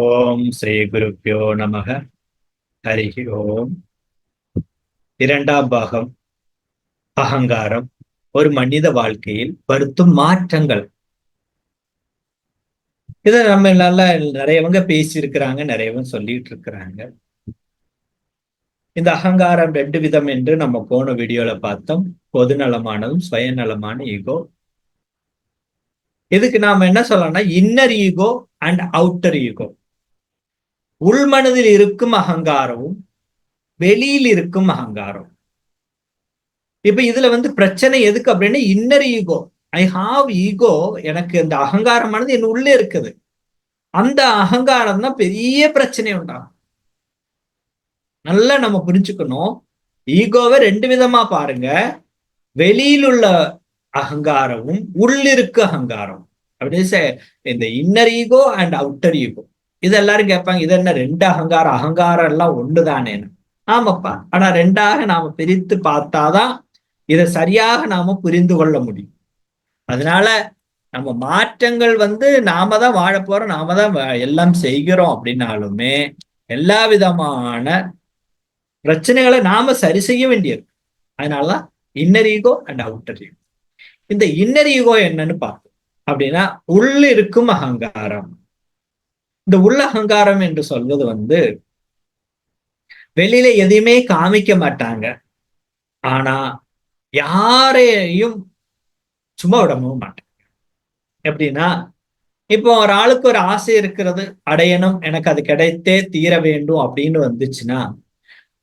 ஓம் ஸ்ரீ குருப்பியோ நமக ஹரி ஓம் இரண்டாம் பாகம் அகங்காரம். ஒரு மனித வாழ்க்கையில் வருத்தும் மாற்றங்கள். இதை நம்ம நல்லா நிறையவங்க பேசி இருக்கிறாங்க நிறையவங்க சொல்லிட்டு இருக்கிறாங்க இந்த அகங்காரம் ரெண்டு விதம் என்று நம்ம போன வீடியோல பார்த்தோம். பொதுநலமானதும் சுயநலமான ஈகோ இதுக்கு நாம என்ன சொல்லலாம்னா inner ego and outer ego உள்மனதில் இருக்கும் அகங்காரமும் வெளியில் இருக்கும் அகங்காரம் இப்ப இதுல வந்து பிரச்சனை எதுக்கு அப்படின்னா inner ego I have ego எனக்கு இந்த அகங்காரமானது என் உள்ளே இருக்குது. அந்த அகங்காரம் தான் பெரிய பிரச்சனை உண்டாகும். நல்லா நம்ம புரிஞ்சுக்கணும். ஈகோவை ரெண்டு விதமா பாருங்க. வெளியில் உள்ள அகங்காரமும் உள்ளிருக்கு அகங்காரம் அப்படின்னு இந்த inner ego and outer ego இது எல்லாரும் கேட்பாங்க இது என்ன ரெண்டு அகங்காரம்? அகங்காரம் எல்லாம் ஒண்ணுதானேன்னு. ஆமாப்பா. ஆனா ரெண்டாக நாம பிரித்து பார்த்தாதான் இதை சரியாக நாம புரிந்து கொள்ள முடியும். அதனால நம்ம மாற்றங்கள் வந்து நாம தான் வாழ போறோம் நாம தான் எல்லாம் செய்கிறோம் அப்படின்னாலுமே எல்லா விதமான பிரச்சனைகளை நாம சரி செய்ய வேண்டியது. அதனாலதான் inner ego and outer ego இந்த இன்னர் ஈகோ என்னன்னு பார்ப்போம். அப்படின்னா உள்ள இருக்கும் அகங்காரம். இந்த உள்ள அகங்காரம் என்று சொல்வது வந்து வெளியில எதையுமே காமிக்க மாட்டாங்க. ஆனா யாரையும் சும்மா விடவும் மாட்டாங்க. எப்படின்னா இப்போ ஒரு ஆளுக்கு ஒரு ஆசை இருக்கிறது அடையணும் எனக்கு அது கிடைத்தே தீர வேண்டும் அப்படின்னு வந்துச்சுன்னா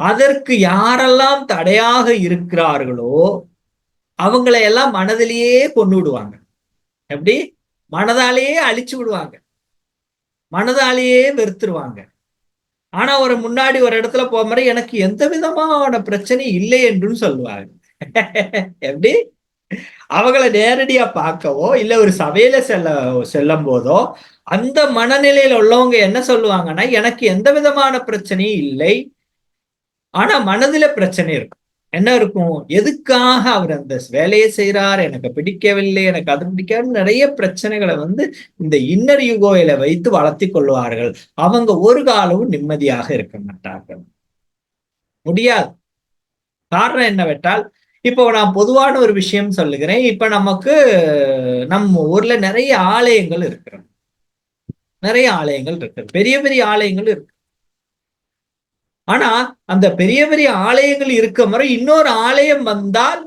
அதற்கு யாரெல்லாம் தடையாக இருக்கிறார்களோ அவங்களை எல்லாம் மனதிலேயே கொண்டு விடுவாங்க. எப்படி? மனதாலேயே அழிச்சு விடுவாங்க. மனதாலேயே வெறுத்துருவாங்க. ஆனா ஒரு முன்னாடி ஒரு இடத்துல போகிற எனக்கு எந்த விதமான பிரச்சனை இல்லை என்றும் சொல்லுவாங்க. எப்படி? அவங்கள நேரடியா பார்க்கவோ இல்ல ஒரு சபையில செல்ல செல்லும் போதோ அந்த மனநிலையில உள்ளவங்க என்ன சொல்லுவாங்கன்னா எனக்கு எந்த விதமான பிரச்சனையும் இல்லை. ஆனா மனதுல பிரச்சனை இருக்கும். என்ன இருக்கும்? எதுக்காக அவர் அந்த வேலையை செய்கிறார் எனக்கு பிடிக்கவில்லை எனக்கு அது பிடிக்காது நிறைய பிரச்சனைகளை வந்து இந்த இன்னர் யுகோயில வைத்து வளர்த்தி கொள்வார்கள். அவங்க ஒரு காலமும் நிம்மதியாக இருக்க மாட்டார்கள். முடியாது. காரணம் என்னவென்றால் இப்போ நான் பொதுவான ஒரு விஷயம் சொல்லுகிறேன். இப்ப நமக்கு நம்ம ஊர்ல நிறைய ஆலயங்கள் இருக்கிறது. நிறைய ஆலயங்கள் இருக்கு பெரிய பெரிய ஆலயங்கள் இருக்கு. ஆனா அந்த பெரிய பெரிய ஆலயங்கள் இருக்க முறை இன்னொரு ஆலயம் வந்தால்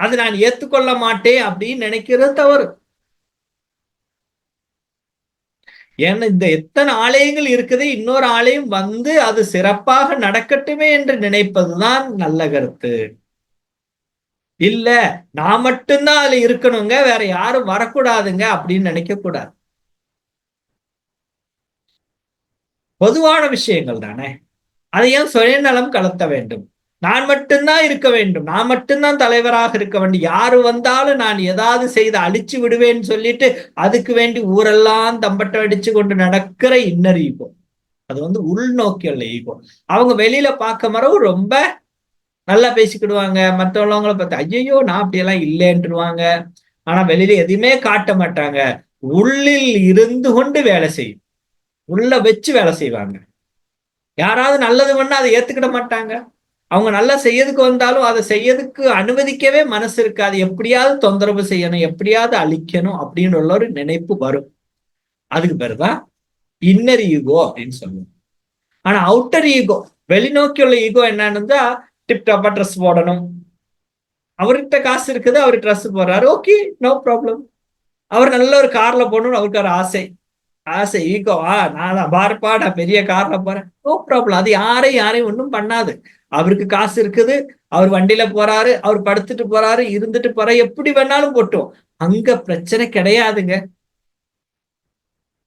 அது நான் ஏத்துக்கொள்ள மாட்டேன் அப்படின்னு நினைக்கிறது தவறு. ஏன்னா இந்த எத்தனை ஆலயங்கள் இருக்குது இன்னொரு ஆலயம் வந்து அது சிறப்பாக நடக்கட்டுமே என்று நினைப்பதுதான் நல்ல கருத்து. இல்ல நான் மட்டும்தான் அதுல இருக்கணுங்க வேற யாரும் வரக்கூடாதுங்க அப்படின்னு நினைக்க கூடாது பொதுவான விஷயங்கள் தானே. அதை ஏன் சுயநலம் கலத்த வேண்டும். நான் மட்டும்தான் இருக்க வேண்டும். நான் மட்டும்தான் தலைவராக இருக்க வேண்டும். யாரு வந்தாலும் நான் ஏதாவது செய்து அழிச்சு விடுவேன்னு சொல்லிட்டு அதுக்கு வேண்டி ஊரெல்லாம் தம்பட்டம் அடிச்சு கொண்டு நடக்கிற இன்னர் ஈகோ அது வந்து உள்நோக்கி அல்ல ஈகோ அவங்க வெளியில பார்க்க மரவு ரொம்ப நல்லா பேசிக்கிடுவாங்க. மற்றவங்கள பார்த்து ஐயையோ நான் அப்படியெல்லாம் இல்லைன்ட்டுருவாங்க ஆனா வெளியில எதையுமே காட்ட மாட்டாங்க. உள்ளில் இருந்து கொண்டு வேலை செய்யும். உள்ள வச்சு வேலை செய்வாங்க. யாராவது நல்லது பண்ணா அதை ஏத்துக்கிட மாட்டாங்க. அவங்க நல்லா செய்யறதுக்கு வந்தாலும் அதை செய்யறதுக்கு அனுமதிக்கவே மனசு இருக்காது. எப்படியாவது தொந்தரவு செய்யணும் எப்படியாவது அழிக்கணும் அப்படின்னு உள்ள ஒரு நினைப்பு வரும். அதுக்கு பேருதான் இன்னர் ஈகோ அப்படின்னு சொல்லுவோம். ஆனா அவுட்டர் ஈகோ வெளிநோக்கி உள்ள ஈகோ என்னன்னு டிப்டாப்பா ட்ரெஸ் போடணும். அவர்கிட்ட காசு இருக்குது அவர் ட்ரெஸ் போடுறாரு. ஓகே நோ ப்ராப்ளம் அவர் நல்ல ஒரு கார்ல போகணும்னு அவருக்கு ஒரு ஆசை. ஆசை ஈகோ ஆ நான் பாருப்பா நான் பெரிய கார்ல போறேன். நோ ப்ராப்ளம் அது யாரையும் யாரையும் ஒன்றும் பண்ணாது. அவருக்கு காசு இருக்குது. அவர் வண்டியில போறாரு. அவர் படுத்துட்டு போறாரு. இருந்துட்டு போற. எப்படி வேணாலும் போட்டோம். அங்க பிரச்சனை கிடையாதுங்க.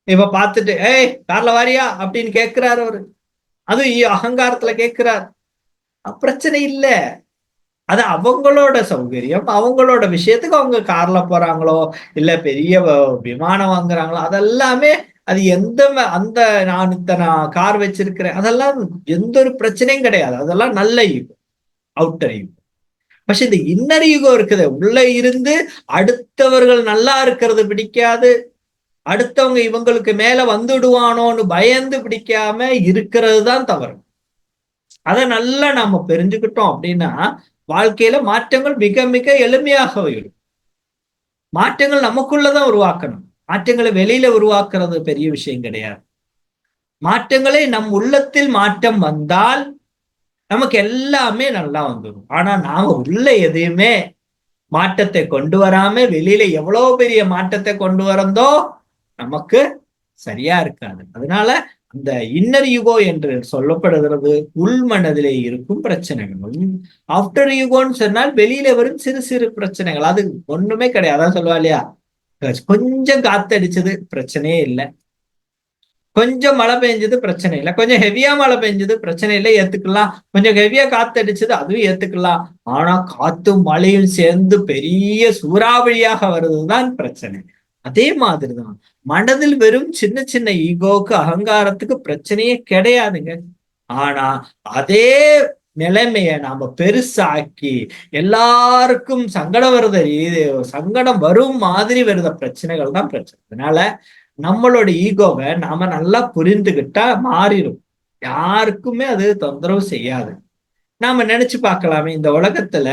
இப்ப பார்த்துட்டு ஏய் கார்ல வாரியா? அப்படின்னு கேக்குறாரு அவரு. அது அகங்காரத்துல கேட்கிறார் பிரச்சனை இல்ல. அது அவங்களோட சௌகரியம். அவங்களோட விஷயத்துக்கு அவங்க கார்ல போறாங்களோ இல்ல பெரிய விமானம் வாங்குறாங்களோ அதெல்லாமே அது எந்த அந்த நான் இத்தனை கார் வச்சிருக்கிறேன் அதெல்லாம் எந்த ஒரு பிரச்சனையும் கிடையாது அதெல்லாம் நல்ல ஈகோ அவுட்டர் ஈகோ പക്ഷെ இந்த இன்னர் ஈகோ இருக்குது உள்ள இருந்து அடுத்தவர்கள் நல்லா இருக்கிறது பிடிக்காது அடுத்தவங்க இவங்களுக்கு மேல வந்துடுவானோன்னு பயந்து பிடிக்காம இருக்கிறது தான் தவறு அதை நல்லா நாம தெரிஞ்சுக்கிட்டோம் அப்படின்னா வாழ்க்கையில மாற்றங்கள் மிக மிக எளிமையாக வரும் மாற்றங்கள் நமக்குள்ளதான் உருவாக்கணும் மாற்றங்களை வெளியில உருவாக்குறது பெரிய விஷயம் கிடையாது. மாற்றங்களை நம் உள்ளத்தில் மாற்றம் வந்தால் நமக்கு எல்லாமே நல்லா வந்துடும். ஆனா நாம உள்ள எதையுமே மாற்றத்தை கொண்டு வராம வெளியில எவ்வளவு பெரிய மாற்றத்தை கொண்டு வரந்தோ நமக்கு சரியா இருக்காது. அதனால அந்த இன்னர் யுகோ என்று சொல்லப்படுகிறது உள்மனதிலே இருக்கும் பிரச்சனைகள். ஆஃப்டர் யுகோன்னு சொன்னால் வெளியில வரும் சிறு சிறு பிரச்சனைகள். அது ஒண்ணுமே கிடையாது. அதான் சொல்லுவா இல்லையா? கொஞ்சம் காத்தடிச்சது பிரச்சனையே இல்லை. கொஞ்சம் மழை பெஞ்சது பிரச்சனை இல்லை. கொஞ்சம் ஹெவியா மழை பெஞ்சது பிரச்சனை இல்லை. ஏத்துக்கலாம். கொஞ்சம் ஹெவியா காத்து அடிச்சது அதுவும் ஏத்துக்கலாம். ஆனா காத்தும் மழையும் சேர்ந்து பெரிய சூறாவளியாக வருவதுதான் பிரச்சனை. அதே மாதிரிதான். மனதில் வெறும் சின்ன சின்ன ஈகோக்கு அகங்காரத்துக்கு பிரச்சனையே கிடையாதுங்க. ஆனா அதே நிலைமைய நாம பெருசாக்கி எல்லாருக்கும் சங்கடம் வருத சங்கடம் வரும் மாதிரி வருத பிரச்சனைகள் தான் பிரச்சனை. அதனால நம்மளோட ஈகோவை நாம நல்லா புரிந்துகிட்டா மாறிடும் யாருக்குமே அது தொந்தரவு செய்யாது. நாம நினைச்சு பார்க்கலாமே இந்த உலகத்துல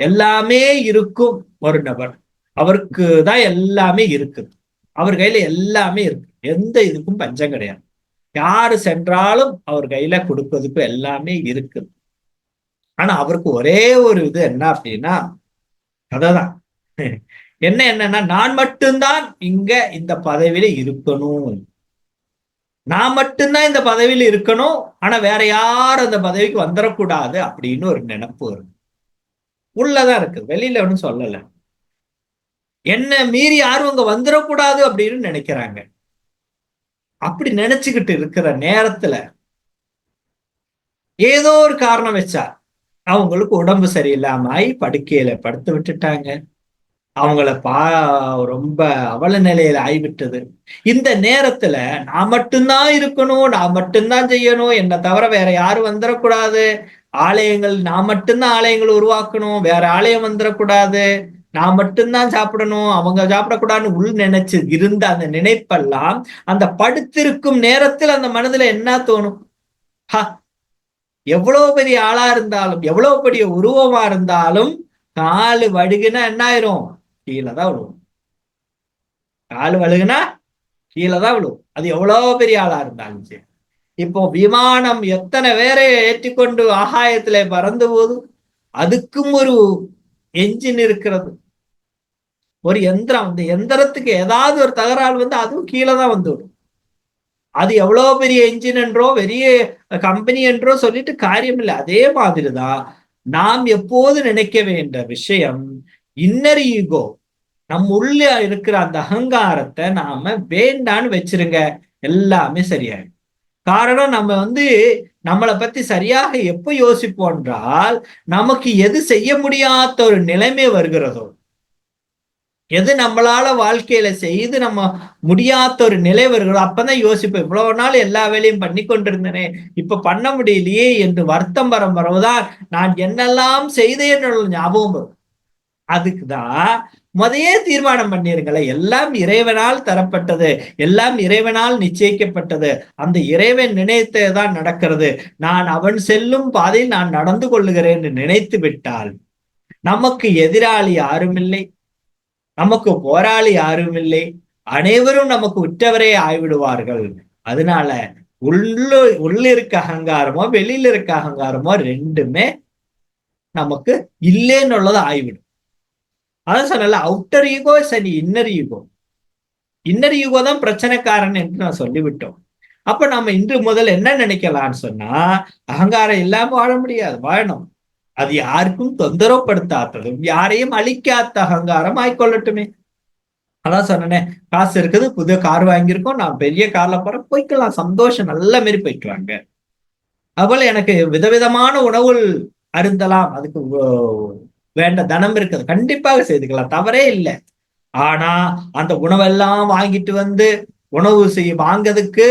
எல்லாமே இருக்கும் ஒரு நபர். அவருக்கு தான் எல்லாமே இருக்குது. அவர் கையில எல்லாமே இருக்கு. எந்த இதுக்கும் பஞ்சம் கிடையாது. யாரு சென்றாலும் அவர் கையில கொடுப்பதுக்கு எல்லாமே இருக்குது ஆனா அவருக்கு ஒரே ஒரு இது என்ன அப்படின்னா கதைதான். என்ன என்னன்னா நான் மட்டும்தான் இங்க இந்த பதவியில இருக்கணும். நான் மட்டும்தான் இந்த பதவியில இருக்கணும். ஆனா வேற யாரும் அந்த பதவிக்கு வந்துடக்கூடாது அப்படின்னு ஒரு நினப்பு வரும் உள்ளதான் இருக்கு. வெளியில ஒன்றும் சொல்லல. என்ன மீறி யாரும் அங்க வந்துடக்கூடாது அப்படின்னு நினைக்கிறாங்க. அப்படி நினைச்சுக்கிட்டு இருக்கிற நேரத்துல ஏதோ ஒரு காரணம் வச்சா அவங்களுக்கு உடம்பு சரியில்லாம ஆகி படுக்கையில படுத்து விட்டுட்டாங்க. அவங்கள பா ரொம்ப அவல நிலையில ஆய்விட்டது. இந்த நேரத்துல நான் மட்டும்தான் இருக்கணும் நான் மட்டும்தான் செய்யணும் என்னை தவிர வேற யாரும் வந்துடக்கூடாது ஆலயங்கள் நான் மட்டும்தான் ஆலயங்கள் உருவாக்கணும் வேற ஆலயம் வந்துடக்கூடாது நான் மட்டும்தான் சாப்பிடணும் அவங்க சாப்பிடக்கூடாதுன்னு உள் நினைச்சு இருந்த அந்த நினைப்பெல்லாம் அந்த படுத்திருக்கும் நேரத்தில் அந்த மனதுல என்ன தோணும்? ஹா எவ்வளவு பெரிய ஆளா இருந்தாலும் எவ்வளவு பெரிய உருவமா இருந்தாலும் காலு வடுகுன்னா என்ன ஆயிரும்? கீழே தான் விழுவும் காலு வழுகுனா கீழே தான் விழுவும் அது எவ்வளவு பெரிய ஆளா இருந்தாலும் சரி. இப்போ விமானம் எத்தனை பேரை ஏற்றிக்கொண்டு ஆகாயத்துல பறந்து போதும் அதுக்கும் ஒரு என்ஜின் இருக்கிறது. ஒரு எந்திரம் அந்த எந்திரத்துக்கு ஏதாவது ஒரு தகராறு வந்து அதுவும் கீழே தான் வந்துவிடும். அது எவ்வளவு பெரிய என்ஜின் என்றோ பெரிய கம்பெனி என்றோ சொல்லிட்டு காரியம் இல்லை அதே மாதிரிதான் நாம் எப்போது நினைக்க வேண்டிய விஷயம் இன்னர் ஈகோ நம்ம உள்ள இருக்கிற அந்த அகங்காரத்தை நாம வேண்டான்னு வச்சிருங்க. எல்லாமே சரியாயிடும். காரணம் நம்ம வந்து நம்மளை பத்தி சரியாக எப்போ யோசிப்போம் என்றால் நமக்கு எது செய்ய முடியாத ஒரு நிலைமை வருகிறதோ எது நம்மளால வாழ்க்கையில செய்து நம்ம முடியாத ஒரு நிலை வருகிறோம் அப்பதான் யோசிப்போம். இவ்வளவு நாள் எல்லா வேலையும் பண்ணி கொண்டிருந்தனே இப்ப பண்ண முடியலையே என்று வருத்தம் வரம் வரவுதான் நான் என்னெல்லாம் செய்தேன் ஞாபகம் வரும். அதுக்குதான் முதையே தீர்மானம் பண்ணிருங்களேன் எல்லாம் இறைவனால் தரப்பட்டது எல்லாம் இறைவனால் நிச்சயிக்கப்பட்டது. அந்த இறைவன் நினைத்ததான் நடக்கிறது. நான் அவன் செல்லும் பாதையில் நான் நடந்து கொள்ளுகிறேன் என்று நினைத்து விட்டால் நமக்கு எதிராளி யாரும் இல்லை நமக்கு போராளி யாரும் இல்லை அனைவரும் நமக்கு உற்றவரே ஆய்விடுவார்கள். அதனால உள்ளு உள்ள இருக்க அகங்காரமோ வெளியில இருக்க அகங்காரமோ ரெண்டுமே நமக்கு இல்லைன்னு உள்ளதை ஆய்விடும். அதான் சொன்னல அவுட்டர் ஈகோ சரி இன்னர் ஈகோ இன்னர் ஈகோ தான் பிரச்சனைக்காரன் என்று நான் சொல்லிவிட்டோம். அப்ப நம்ம இன்று முதல் என்ன நினைக்கலாம்னு சொன்னா அகங்காரம் இல்லாம வாழ முடியாது வாழணும். அது யாருக்கும் தொந்தரவுப்படுத்தாததும் யாரையும் அழிக்காத அகங்காரம் ஆய்கொள்ளட்டுமே அதான் சொன்னனே காசு இருக்குது புது கார் வாங்கியிருக்கோம் நான் பெரிய கார்ல போறேன் போய்க்கலாம் சந்தோஷம் நல்ல மாரி போயிட்டு வாங்க அதுபோல எனக்கு விதவிதமான உணவுகள் அருந்தலாம் அதுக்கு வேண்ட தனம் இருக்குது கண்டிப்பாக செய்துக்கலாம் தவறே இல்லை. ஆனா அந்த உணவெல்லாம் வாங்கிட்டு வந்து உணவு செய்ய வாங்கிறதுக்கு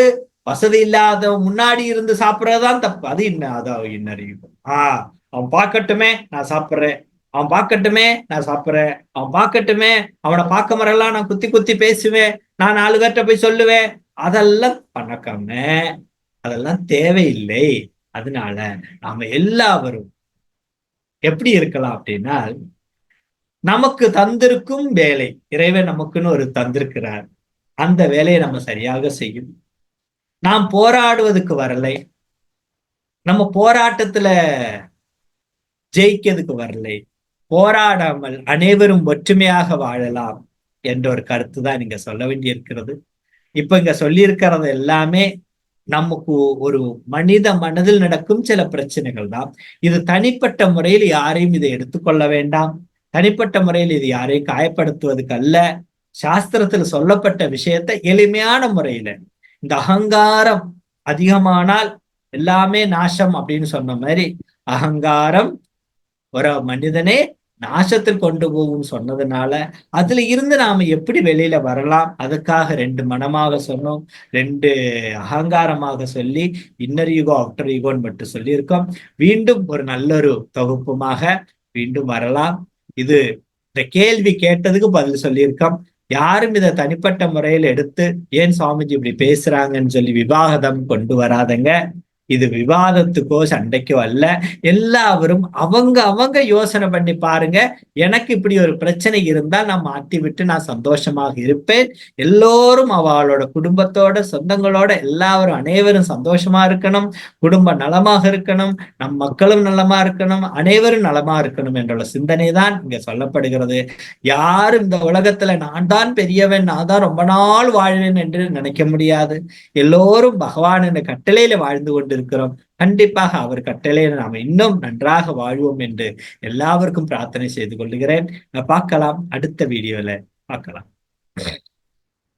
வசதி இல்லாத முன்னாடி இருந்து சாப்பிட்றதுதான் தப்பு அது என்ன அதான் இன்னறியும் ஆஹ் அவன் பார்க்கட்டுமே நான் சாப்பிட்றேன். அவன் பார்க்கட்டுமே நான் சாப்பிடுறேன். அவன் பார்க்கட்டுமே அவனை பார்க்க மரெல்லாம் நான் குத்தி குத்தி பேசுவேன். நான் நாலு பேர்கிட்ட போய் சொல்லுவேன். அதெல்லாம் பண்ணக்காம அதெல்லாம் தேவையில்லை. அதனால நாம எல்லாவரும் எப்படி இருக்கலாம் அப்படின்னா நமக்கு தந்திருக்கும் வேலை. இறைவன் நமக்குன்னு ஒரு தந்திருக்கிறார். அந்த வேலையை நம்ம சரியாக செய்யும். நாம் போராடுவதுக்கு வரலை. நம்ம போராட்டத்துல ஜெயிக்கிறதுக்கு வரலை. போராடாமல் அனைவரும் ஒற்றுமையாக வாழலாம் என்ற ஒரு கருத்து தான் நீங்க சொல்ல வேண்டி இருக்கிறது இப்ப இங்க சொல்லியிருக்கிறது எல்லாமே நமக்கு ஒரு மனித மனதில் நடக்கும் சில பிரச்சனைகள் தான். இது தனிப்பட்ட முறையில் யாரையும் இதை எடுத்துக்கொள்ள வேண்டாம். தனிப்பட்ட முறையில் இது யாரையும் காயப்படுத்துவதுக்கு அல்ல. சாஸ்திரத்தில் சொல்லப்பட்ட விஷயத்த எளிமையான முறையில இந்த அகங்காரம் அதிகமானால் எல்லாமே நாசம் அப்படின்னு சொன்ன மாதிரி அகங்காரம் ஒரு மனிதனே நாசத்தில் கொண்டு போகும் சொன்னதுனால அதுல இருந்து நாம எப்படி வெளியில வரலாம்? அதுக்காக ரெண்டு மனமாக சொன்னோம். ரெண்டு அகங்காரமாக சொல்லி இன்னர் யுகோ அவுட்டர் யுகோன்னு மட்டும் சொல்லியிருக்கோம். மீண்டும் ஒரு நல்ல ஒரு தொகுப்புமாக மீண்டும் வரலாம். இது இந்த கேள்வி கேட்டதுக்கு பதில் சொல்லியிருக்கோம். யாரும் இதை தனிப்பட்ட முறையில் எடுத்து ஏன் சுவாமிஜி இப்படி பேசுறாங்கன்னு சொல்லி விவாதம் கொண்டு வராதங்க. இது விவாதத்துக்கோ சண்டைக்கோ அல்ல. எல்லாவரும் அவங்க அவங்க யோசனை பண்ணி பாருங்க. எனக்கு இப்படி ஒரு பிரச்சனை இருந்தா நான் மாத்தி விட்டு நான் சந்தோஷமாக இருப்பேன். எல்லோரும் அவளோட குடும்பத்தோட சொந்தங்களோட எல்லாரும் அனைவரும் சந்தோஷமா இருக்கணும். குடும்ப நலமாக இருக்கணும். நம் மக்களும் நலமா இருக்கணும். அனைவரும் நலமா இருக்கணும் என்ற சிந்தனை தான் இங்க சொல்லப்படுகிறது. யாரும் இந்த உலகத்துல நான் தான் பெரியவன் நான் தான் ரொம்ப நாள் வாழ்வேன் என்று நினைக்க முடியாது. எல்லோரும் பகவான் என்ற கட்டளையில வாழ்ந்து கொண்டு கொண்டிருக்கிறோம். கண்டிப்பாக அவர் கட்டளையில் நாம் இன்னும் நன்றாக வாழ்வோம் என்று எல்லாருக்கும் பிரார்த்தனை செய்து கொள்கிறேன். பார்க்கலாம் அடுத்த வீடியோல பார்க்கலாம்.